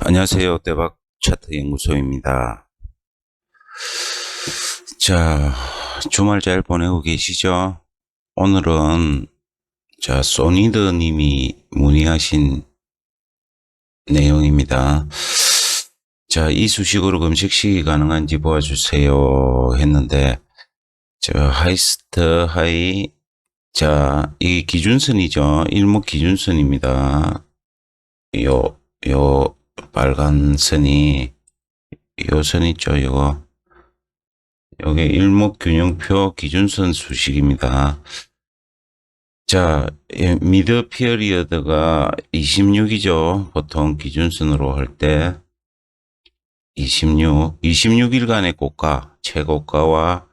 안녕하세요. 대박 차트 연구소입니다. 자, 주말 잘 보내고 계시죠? 오늘은 자, 소니드 님이 문의하신 내용입니다. 자, 이 수식으로 금식식이 가능한지 보아주세요 했는데, 저 하이스트 하이 자, 이 기준선이죠. 일목 기준선입니다. 요, 요, 빨간 선이, 요 선 있죠, 요거. 요게 일목균형표 기준선 수식입니다. 자, 예, 미드 피어리어드가 26이죠. 보통 기준선으로 할 때. 26, 26일간의 고가, 최고가와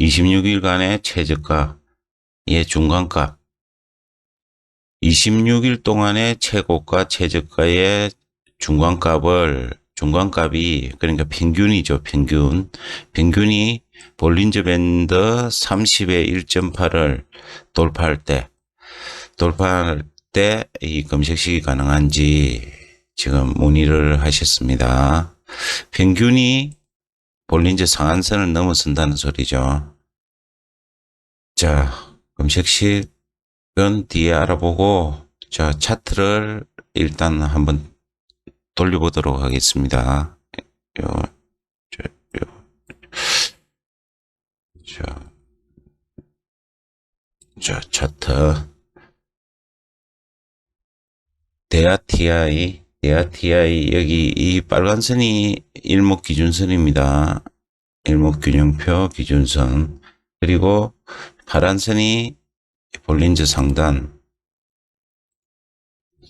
26일간의 최저가, 의 중간값. 26일 동안의 최고가, 최저가의 중간값을 중간값이 그러니까 평균이죠 평균 평균이 볼린저 밴드 30의 1.8을 돌파할 때 돌파할 때 이 검색식이 가능한지 지금 문의를 하셨습니다 평균이 볼린저 상한선을 넘어선다는 소리죠 자 검색식은 뒤에 알아보고 자 차트를 일단 한번 돌려보도록 하겠습니다. 요, 저, 요, 자, 자, 차트. 대하 TI, 여기 이 빨간 선이 일목 기준선입니다. 일목 균형표 기준선. 그리고 파란 선이 볼린저 상단.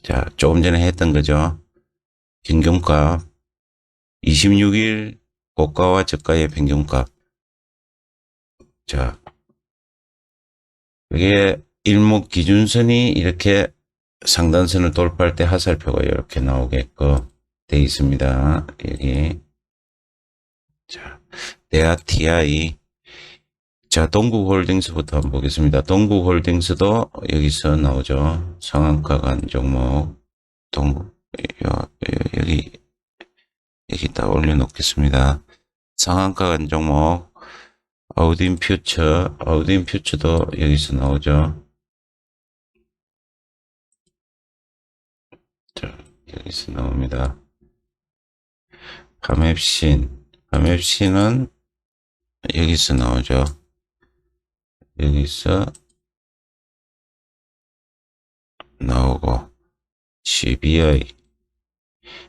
자, 조금 전에 했던 거죠. 평균값 26일 고가와 저가의 평균값 자 이게 일목 기준선이 이렇게 상단선을 돌파할 때 하살표가 이렇게 나오게끔 되어 있습니다. 여기 자 대하 TI 자 동국홀딩스부터 한번 보겠습니다. 동국홀딩스도 여기서 나오죠. 상한가 간 종목 동국 요, 요, 여기, 여기다 올려놓겠습니다. 상한가 간 종목, 아우딘 퓨처, 아우딘 퓨처도 여기서 나오죠. 여기서 나옵니다. 파맵신, 파맵신은 여기서 나오죠. 여기서 나오고, CBI,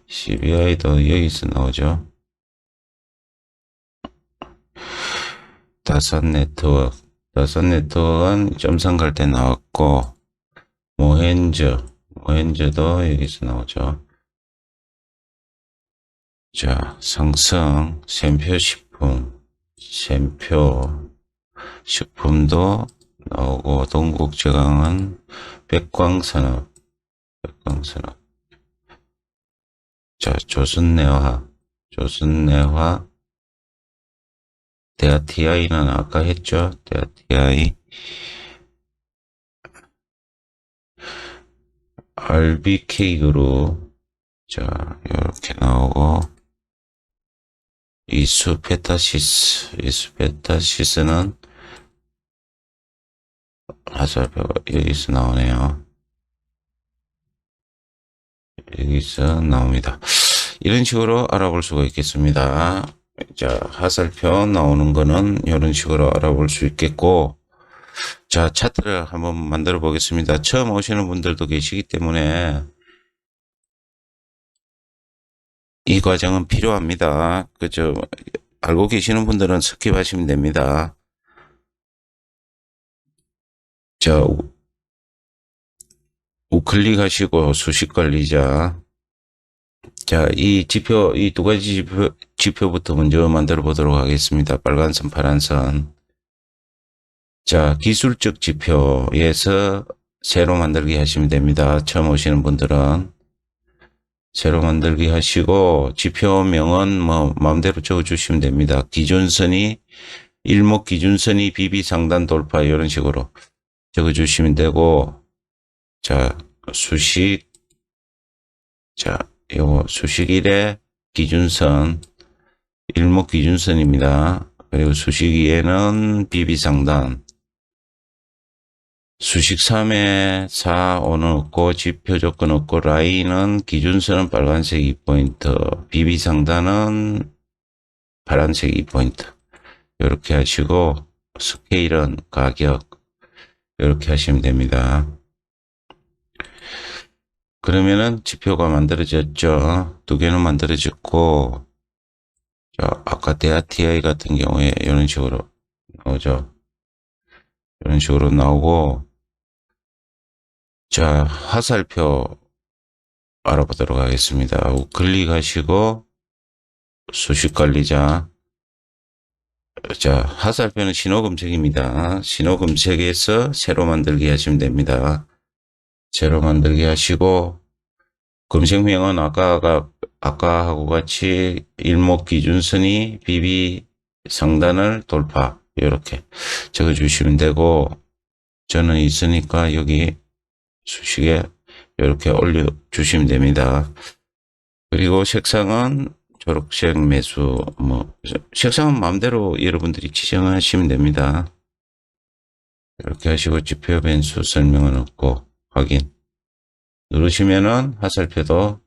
CBI도 여기서 나오죠. 다산 네트워크. 다산 네트워크는 점상 갈 때 나왔고, 모헨저, 모헨저도 여기서 나오죠. 자, 상승, 샘표 식품, 샘표 식품도 나오고, 동국제강은 백광산업, 백광산업. 자, 조선내화, 조선내화, 대하 TI는 아까 했죠? 대하 TI. RBK 그룹. 자, 이렇게 나오고, 이수페타시스, 이수페타시스는 화살표가 여기서 나오네요. 여기서 나옵니다. 이런 식으로 알아볼 수가 있겠습니다. 자, 하살표 나오는 거는 이런 식으로 알아볼 수 있겠고, 자, 차트를 한번 만들어 보겠습니다. 처음 오시는 분들도 계시기 때문에 이 과정은 필요합니다. 그죠? 알고 계시는 분들은 스킵하시면 됩니다. 자, 우- 우클릭 하시고 수식 관리자. 자, 이 지표, 이 두 가지 지표, 지표부터 먼저 만들어 보도록 하겠습니다. 빨간 선, 파란 선. 자, 기술적 지표에서 새로 만들기 하시면 됩니다. 처음 오시는 분들은. 새로 만들기 하시고, 지표명은 뭐, 마음대로 적어 주시면 됩니다. 기존선이 일목 기준선이 비비 상단 돌파 이런 식으로 적어 주시면 되고 자 수식 자 요거 수식 1의 기준선 일목 기준선입니다. 그리고 수식 2에는 비비 상단 수식 3에 4, 5는 없고 지표 조건 없고 라인은 기준선은 빨간색 2포인트 비비 상단은 파란색 2포인트 이렇게 하시고 스케일은 가격 이렇게 하시면 됩니다. 그러면은 지표가 만들어졌죠. 두 개는 만들어졌고 자, 아까 대아TI 같은 경우에 이런 식으로 나오죠. 이런 식으로 나오고 자, 화살표 알아보도록 하겠습니다. 클릭하시고 수식 관리자 자, 화살표는 신호 검색입니다. 신호 검색에서 새로 만들기 하시면 됩니다. 새로 만들기 하시고 검색명은 아까가 아까 하고 같이 일목 기준선이 BB 상단을 돌파 이렇게 적어 주시면 되고 저는 있으니까 여기 수식에 이렇게 올려 주시면 됩니다. 그리고 색상은 초록색 매수 뭐 색상은 마음대로 여러분들이 지정하시면 됩니다. 이렇게 하시고 지표 변수 설명은 없고 확인 누르시면은 화살표도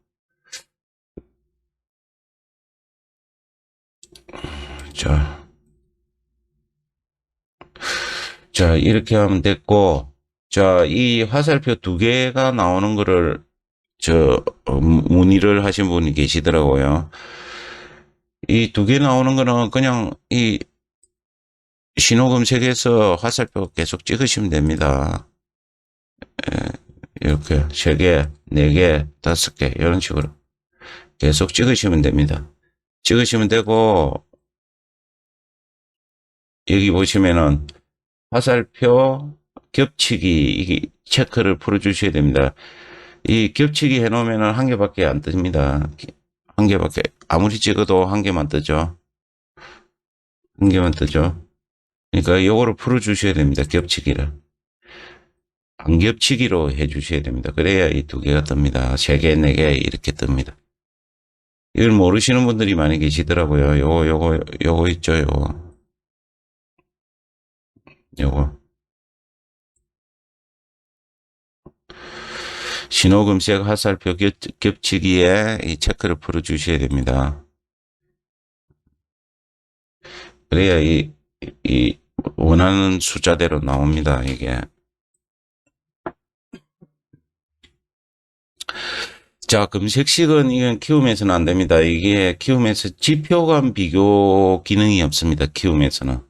자, 자 이렇게 하면 됐고 자 이 화살표 두 개가 나오는 거를 저 어, 문의를 하신 분이 계시더라고요. 이 두 개 나오는 거는 그냥 이 신호 검색에서 화살표 계속 찍으시면 됩니다. 예, 이렇게 세 개, 네 개, 다섯 개 이런 식으로 계속 찍으시면 됩니다. 찍으시면 되고 여기 보시면은 화살표 겹치기 체크를 풀어 주셔야 됩니다. 이 겹치기 해 놓으면은 한 개밖에 안 뜹니다. 한 개밖에 아무리 찍어도 한 개만 뜨죠. 한 개만 뜨죠. 그러니까 요거를 풀어 주셔야 됩니다. 겹치기를. 안 겹치기로 해 주셔야 됩니다. 그래야 이 두 개가 뜹니다. 세 개, 네 개 이렇게 뜹니다. 이걸 모르시는 분들이 많이 계시더라고요. 요거, 요거, 요거 있죠, 요거. 요거. 신호금색 화살표 겹, 겹치기에 이 체크를 풀어 주셔야 됩니다. 그래야 이, 이 원하는 숫자대로 나옵니다. 이게. 자, 검색식은 이건 키움에서는 안 됩니다. 이게 키움에서 지표 간 비교 기능이 없습니다. 키움에서는.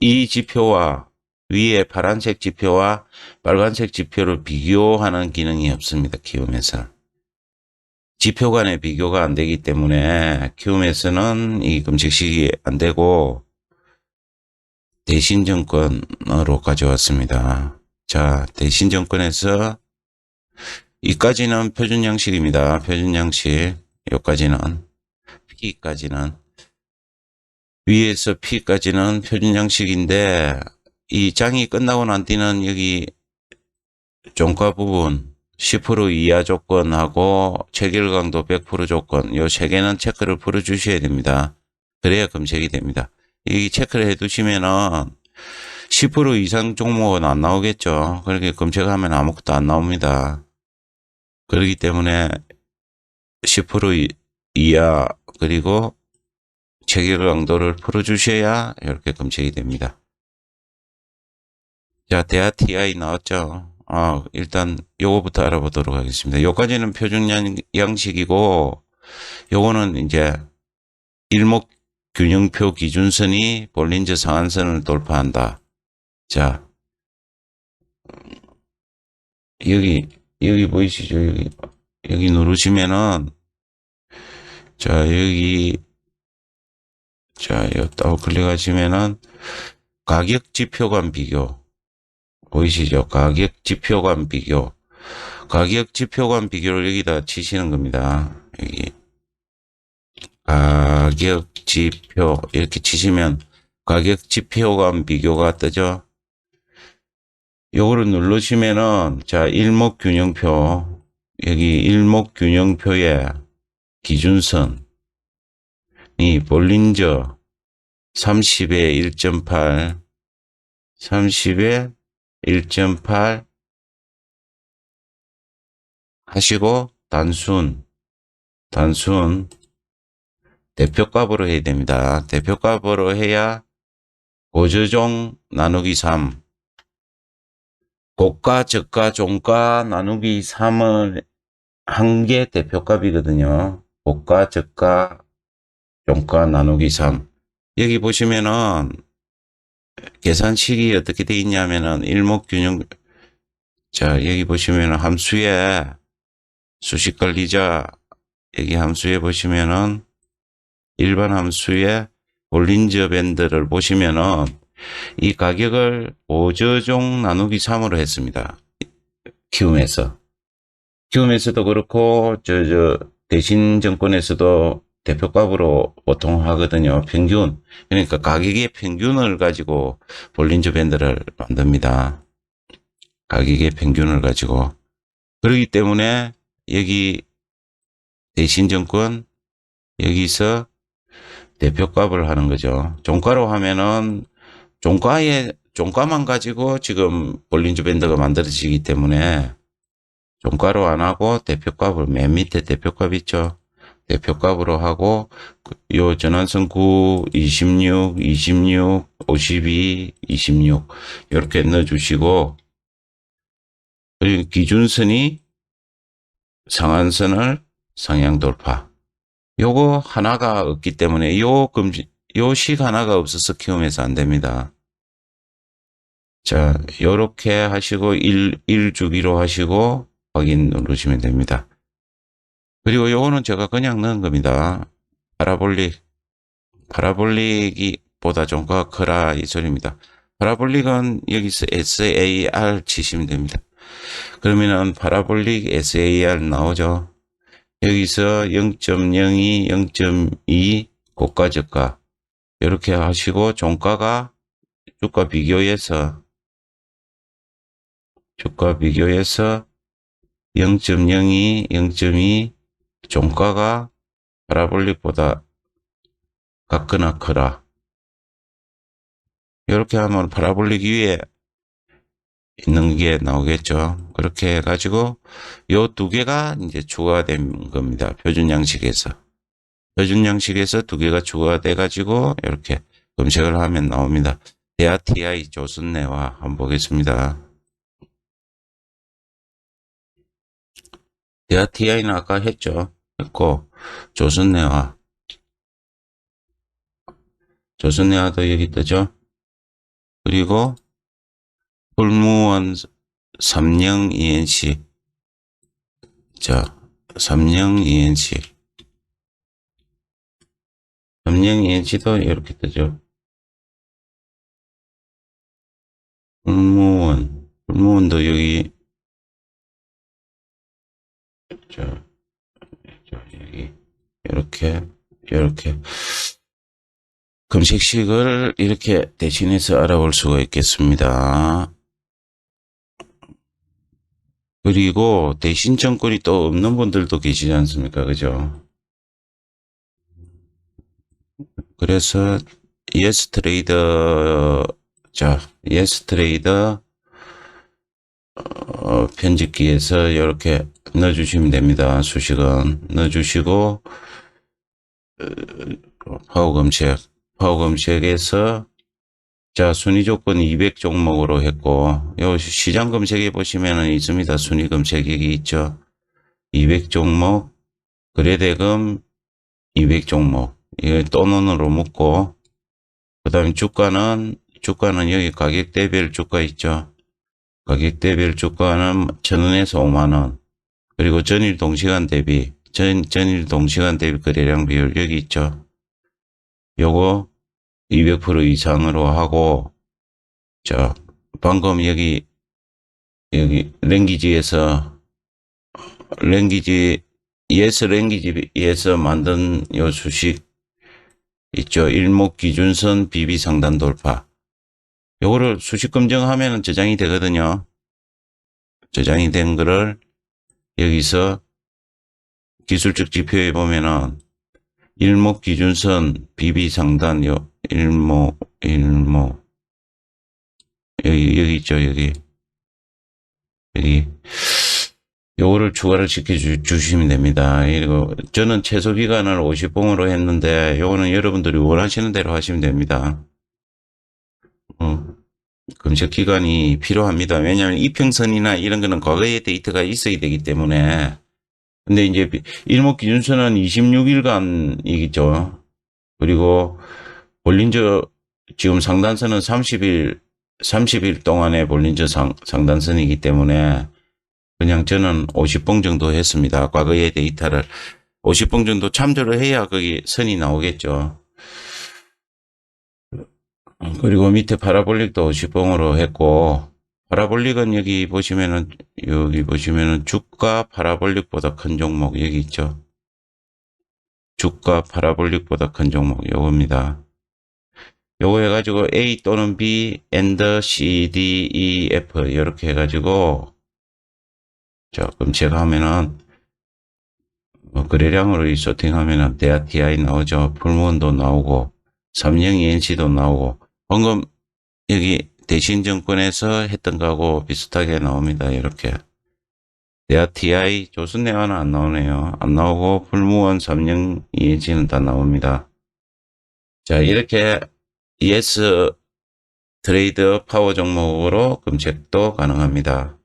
이 지표와 위에 파란색 지표와 빨간색 지표를 비교하는 기능이 없습니다. 키움에서는. 지표 간의 비교가 안 되기 때문에 키움에서는 이 검색식이 안 되고 대신정권으로 가져왔습니다. 자, 대신정권에서 이까지는 표준 양식입니다. 표준 양식. 여기까지는 P까지는 위에서 P까지는 표준 양식인데 이 장이 끝나고 난 뒤는 여기 종가 부분 10% 이하 조건하고 체결 강도 100% 조건 요 세 개는 체크를 풀어 주셔야 됩니다. 그래야 검색이 됩니다. 이 체크를 해 두시면은 10% 이상 종목은 안 나오겠죠. 그렇게 검색하면 아무것도 안 나옵니다. 그렇기 때문에 10% 이하 그리고 체결 강도를 풀어 주셔야 이렇게 검색이 됩니다. 자, 대하 TI 나왔죠. 아, 일단 요거부터 알아보도록 하겠습니다. 요까지는 표준 양- 양식이고 요거는 이제 일목 균형표 기준선이 볼린저 상한선을 돌파한다. 자, 여기 여기 보이시죠? 여기, 여기 누르시면은, 자, 여기, 자, 여기 따로 클릭하시면은, 가격 지표간 비교. 보이시죠? 가격 지표간 비교. 가격 지표간 비교를 여기다 치시는 겁니다. 여기. 가격 지표, 이렇게 치시면, 가격 지표감 비교가 뜨죠. 요거를 누르시면은 자 일목균형표 여기 일목균형표에 기준선 이 볼린저 30에 1.8 30에 1.8 하시고 단순 단순 대표값으로 해야 됩니다. 대표값으로 해야 고저종 나누기 3 고가, 저가, 종가 나누기 3은 한개 대표값이거든요. 고가, 저가, 종가 나누기 3. 여기 보시면은 계산식이 어떻게 돼 있냐면은 일목균형 자 여기 보시면은 함수에 수식관리자 여기 함수에 보시면은 일반 함수에 볼린저 밴드를 보시면은 이 가격을 5저종 나누기 3으로 했습니다. 키움에서. 키움에서도 그렇고, 저, 저, 대신증권에서도 대표값으로 보통 하거든요. 평균. 그러니까 가격의 평균을 가지고 볼린저 밴드를 만듭니다. 가격의 평균을 가지고. 그렇기 때문에 여기 대신증권, 여기서 대표값을 하는 거죠. 종가로 하면은 종가에 종가만 가지고 지금 볼린저 밴드가 만들어지기 때문에 종가로 안 하고 대표값을 맨 밑에 대표값 있죠. 대표값으로 하고 그요 전환선 9, 26, 26, 52, 26 이렇게 넣어주시고 그리고 기준선이 상한선을 상향 돌파. 요거 하나가 없기 때문에 요 금지 요식 하나가 없어서 키우면서 안 됩니다. 자, 요렇게 하시고 1, 1주기로 하시고 확인 누르시면 됩니다. 그리고 요거는 제가 그냥 넣은 겁니다. 파라볼릭. 파라볼릭이 보다 종가가 크라 이 소리입니다. 파라볼릭은 여기서 SAR 치시면 됩니다. 그러면은 파라볼릭 SAR 나오죠. 여기서 0.02, 0.2 고가 저가 이렇게 하시고 종가가 주가 비교해서 주가 비교해서 0.02, 0.2 종가가 파라볼릭보다 같거나 크라. 이렇게 하면 파라볼릭 위에 있는 게 나오겠죠. 그렇게 해가지고 요 두 개가 이제 추가된 겁니다. 표준 양식에서. 표준 양식에서 두 개가 추가돼 가지고 이렇게 검색을 하면 나옵니다. 대하 TI 조선내와 한번 보겠습니다. 대하 TI는 아까 했죠. 했고 조선내와 조선내와도 여기 뜨죠. 그리고 풀무원 삼령 ENC 자 삼령 ENC 삼령 ENC도 이렇게 뜨죠. 풀무원. 풀무원도 여기. 자, 이렇게 이렇게 금식식을 이렇게 대신해서 알아볼 수가 있겠습니다. 그리고 대신 정권이 또 없는 분들도 계시지 않습니까? 그죠? 그래서 예스 트레이더 자 예스 트레이더 어, 편집기에서 이렇게 넣어주시면 됩니다. 수식은 넣어주시고 어, 파워 검색 파워 검색에서 자, 순위 조건 200 종목으로 했고, 요 시장 검색에 보시면은 있습니다. 순위 검색이 있죠. 200 종목, 거래대금 200 종목, 이거 또는으로 묶고, 그 다음에 주가는, 주가는 여기 가격 대별 주가 있죠. 가격대별 주가는 천원에서 5만원, 그리고 전일 동시간 대비, 전, 전일 동시간 대비 거래량 비율 여기 있죠. 요거 200% 이상으로 하고, 자, 방금 여기, 여기, 랭기지에서, 랭기지, 예스 랭기지에서 만든 요 수식, 있죠. 일목 기준선 비비 상단 돌파. 요거를 수식 검증하면 저장이 되거든요. 저장이 된 거를 여기서 기술적 지표에 보면은 일목 기준선 비비 상단 요 일목 일목 여기 여기 있죠 여기 여기 요거를 추가를 시켜 주, 주시면 됩니다. 이거 저는 최소 기간을 50봉으로 했는데 요거는 여러분들이 원하시는 대로 하시면 됩니다. 어, 검색 기간이 필요합니다. 왜냐하면 이평선이나 이런 거는 과거의 데이터가 있어야 되기 때문에 근데 이제 일목 기준선은 26일간이겠죠. 그리고 볼린저 지금 상단선은 30일 30일 동안의 볼린저 상, 상단선이기 때문에 그냥 저는 50봉 정도 했습니다. 과거의 데이터를 50봉 정도 참조를 해야 거기 선이 나오겠죠. 그리고 밑에 파라볼릭도 50봉으로 했고 파라볼릭은 여기 보시면은 여기 보시면은 주가 파라볼릭보다 큰 종목 여기 있죠. 주가 파라볼릭보다 큰 종목 요겁니다. 요거 해가지고 A 또는 B, and C, D, E, F 이렇게 해가지고 자 그럼 제가 하면은 뭐 거래량으로 이 소팅하면은 대하 TI 나오죠. 풀무원도 나오고 삼성 ENC도 나오고 방금 여기 대신증권에서 했던 거하고 비슷하게 나옵니다. 이렇게 대하 TI 조선내화는 안 나오네요. 안 나오고 풀무원 삼성 ENC는 다 나옵니다. 자 이렇게 ES 트레이드 파워 종목으로 검색도 가능합니다.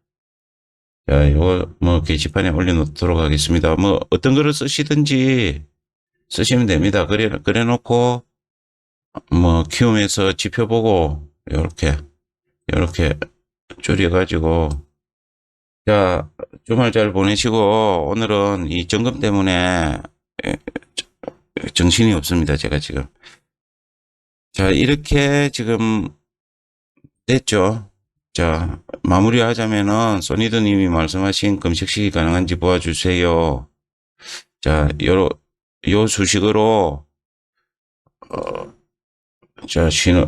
자, 이거 뭐 게시판에 올려놓도록 하겠습니다. 뭐 어떤 거를 쓰시든지 쓰시면 됩니다. 그래, 그래 놓고 뭐 키움에서 지표 보고 요렇게 요렇게 줄여가지고 자 주말 잘 보내시고 오늘은 이 점검 때문에 에, 정신이 없습니다. 제가 지금 자 이렇게 지금 됐죠. 자, 마무리 하자면은 소니드 님이 말씀하신 검색식이 가능한지 보아주세요. 자, 요, 요 수식으로, 어, 자, 신호,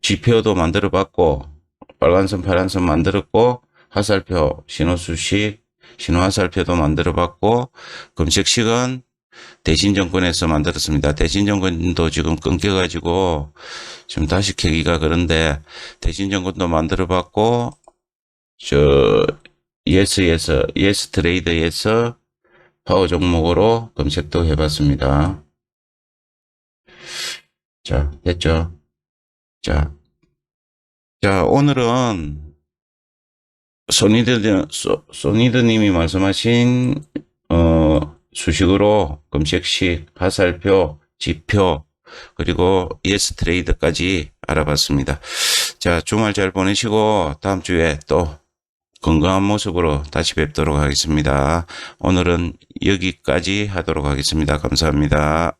지표도 만들어 봤고, 빨간선, 파란선 만들었고, 화살표, 신호 수식, 신호 화살표도 만들어 봤고, 검색식은 대신정권에서 만들었습니다. 대신정권도 지금 끊겨가지고, 지금 다시 계기가 그런데, 대신정권도 만들어 봤고, 저, 예스에서, 예스 트레이드에서 파워 종목으로 검색도 해봤습니다. 자, 됐죠? 자, 자, 오늘은 소니드, 소, 소니드님이 말씀하신, 어, 수식으로 검색식, 화살표, 지표, 그리고 예스 트레이드까지 알아봤습니다. 자, 주말 잘 보내시고 다음 주에 또 건강한 모습으로 다시 뵙도록 하겠습니다. 오늘은 여기까지 하도록 하겠습니다. 감사합니다.